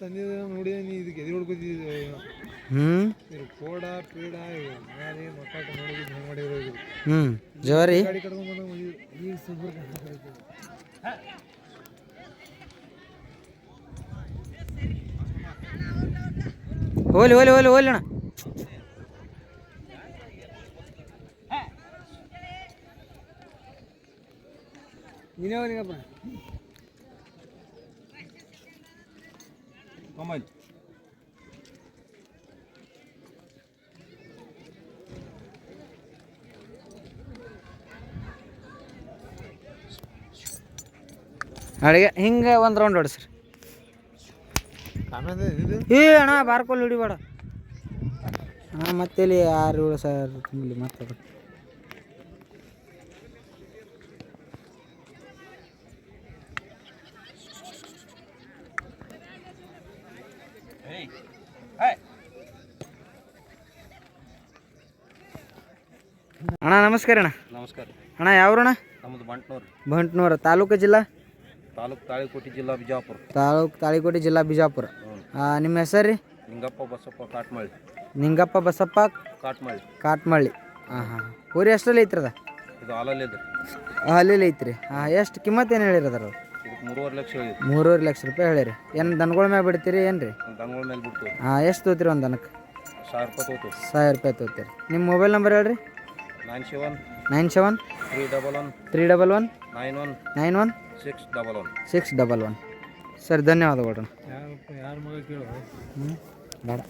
ತಂದಿದ ನೋಡಿ ನೀ ಇದಕ್ಕೆ ಎದೆ ಹೊಡ್ಕೊತಿದ್ದೆ ಹ್ಞೂ ಇದು ಕೋಡ ಪೀಡ ಮ್ಯಾಲೆ ಮಕ್ಕಾಟ ನೋಡಿದ್ದು ಹೆಂಗೆ ಮಾಡಿರೋ ಇದು ಹ್ಞೂ ಜವಾರಿ ಗಾಡಿ ಕಟ್ಕೊಂಡ್ ಬಂದಾಗ ಈಗ ಸೂಪರ್ ಹೋಲಿ ಹೋಲಿ ಹೋಲಿ ಹೋಲಿ ಅಣ್ಣ ನೀನೇ ಹೋಗಿಗಪ್ಪ ಕಮಲ್ ಅಡಿಗೆ, ಹಿಂಗೆ ಒಂದು ರೌಂಡ್ ಹೊಡ್ಸ್ರಿ ಏ ಅಣ್ಣ, ಬಾರ್ಕೋಲ್ ಹಿಡಿಬೇಡ. ಅಣ್ಣ ಮತ್ತೆ ಇಲ್ಲಿ ಆರು ಏಳು ಸಾವಿರ ತುಂಬಲಿ ಮತ್ತೆ ಅದು. ಅಣ್ಣ ನಮಸ್ಕಾರ ಅಣ್ಣ. ನಮಸ್ಕಾರ. ಅಣ್ಣ ಯಾವ್ರಣ್ಣ ನಮ್ಮದು ಬಂಟ್ನೂರು. ಬಂಟ್ನೂರು ತಾಲೂಕು ಜಿಲ್ಲಾ? ತಾಲೂಕು ತಾಳಿಕೋಟಿ ಜಿಲ್ಲಾ ಬಿಜಾಪುರ. ತಾಲೂಕು ತಾಳಿಕೋಟೆ ಜಿಲ್ಲಾ ಬಿಜಾಪುರ. ನಿಮ್ಮ ಹೆಸರು? ರೀ ನಿಂಗಪ್ಪ ಬಸಪ್ಪ ಕಾಟ್ಮಳ್ಳಿ. ನಿಂಗಪ್ಪ ಬಸಪ್ಪ ಕಾಟ್ಮಳ್ಳಿ. ಕಾಟ್ಮಳ್ಳಿ. ಹಾಂ ಹಾಂ. ಊರಿ ಎಷ್ಟಲ್ಲಿ ಐತ್ರದ ಇದು ಹಾಲಲ್ಲಿದೆ ಅಲ್ಲಿ ಐತ್ರಿ. ಹಾಂ ಎಷ್ಟು ಕಿಮ್ಮತ್ ಏನು ಹೇಳಿರದಾರ ಮೂರುವರೆ ಲಕ್ಷ ಹೇಳಿದ್ರು. ಮೂರುವರೆ ಲಕ್ಷ ರೂಪಾಯಿ ಹೇಳಿರಿ. ಏನು ದನಗಳ ಮ್ಯಾಗ ಬಿಡ್ತೀರಿ ಏನು ರೀ ದನಗಳ ಮೇಲೆ ಹಾಂ ಎಷ್ಟು ತೊಗೋತೀರಿ ಒಂದು ದನಕ್ಕೆ ಸಾವಿರ ರೂಪಾಯಿ ತೊಗೋತೀವಿ. ಸಾವಿರ ರೂಪಾಯಿ ತೊಗೋತೀರಿ. ನಿಮ್ಮ ಮೊಬೈಲ್ ನಂಬರ್ ಹೇಳ್ರಿ. Nine seven nine seven three double one three double one nine one nine one six double one. Six double one. ಸರಿ ಧನ್ಯವಾದಗಳು. ಯಾರು ಯಾರ ಮಗ ಕೇಳು ಹ್ಞೂ ಬೇಡ.